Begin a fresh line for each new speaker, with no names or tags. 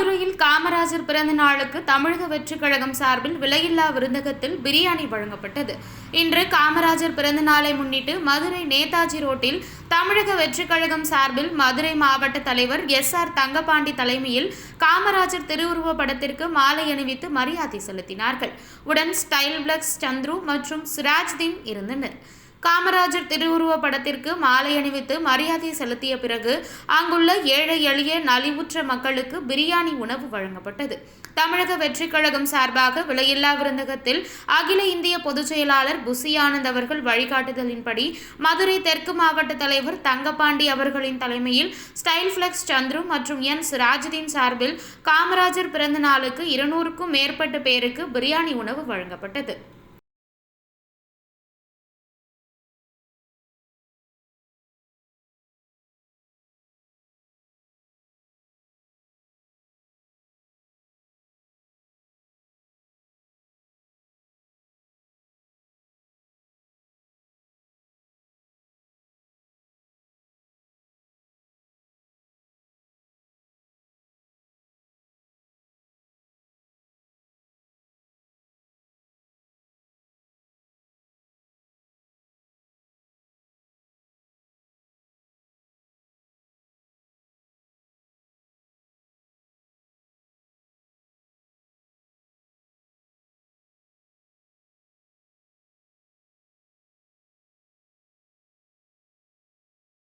காமராஜர் பிறந்த நாளுக்கு தமிழக வெற்றிக் கழகம் சார்பில் விலையில்லா விருந்தகத்தில் பிரியாணி வழங்கப்பட்டது. இன்று காமராஜர் பிறந்த நாளை முன்னிட்டு மதுரை நேதாஜி ரோட்டில் தமிழக வெற்றிக் கழகம் சார்பில் மதுரை மாவட்ட தலைவர் எஸ் ஆர் தங்கபாண்டி தலைமையில் காமராஜர் திருவுருவ படத்திற்கு மாலை அணிவித்து மரியாதை செலுத்தினார்கள். உடன் ஸ்டைல் பிளக்ஸ் சந்துரு மற்றும் சிராஜ்தீன் இருந்தனர். காமராஜர் திருவுருவ படத்திற்கு மாலை அணிவித்து மரியாதை செலுத்திய பிறகு அங்குள்ள ஏழை எளிய நலிவுற்ற மக்களுக்கு பிரியாணி உணவு வழங்கப்பட்டது. தமிழக வெற்றிக் கழகம் சார்பாக விலையில்லா விருந்தகத்தில் அகில இந்திய பொதுச் செயலாளர் புசி ஆனந்த் அவர்கள் வழிகாட்டுதலின்படி மதுரை தெற்கு மாவட்ட தலைவர் தங்கபாண்டி அவர்களின் தலைமையில் ஸ்டைல் ஃபிளக்ஸ் சந்துரு மற்றும் என் சிராஜுதீன் சார்பில் காமராஜர் பிறந்த நாளுக்கு இருநூறுக்கும் மேற்பட்ட பேருக்கு பிரியாணி உணவு வழங்கப்பட்டது.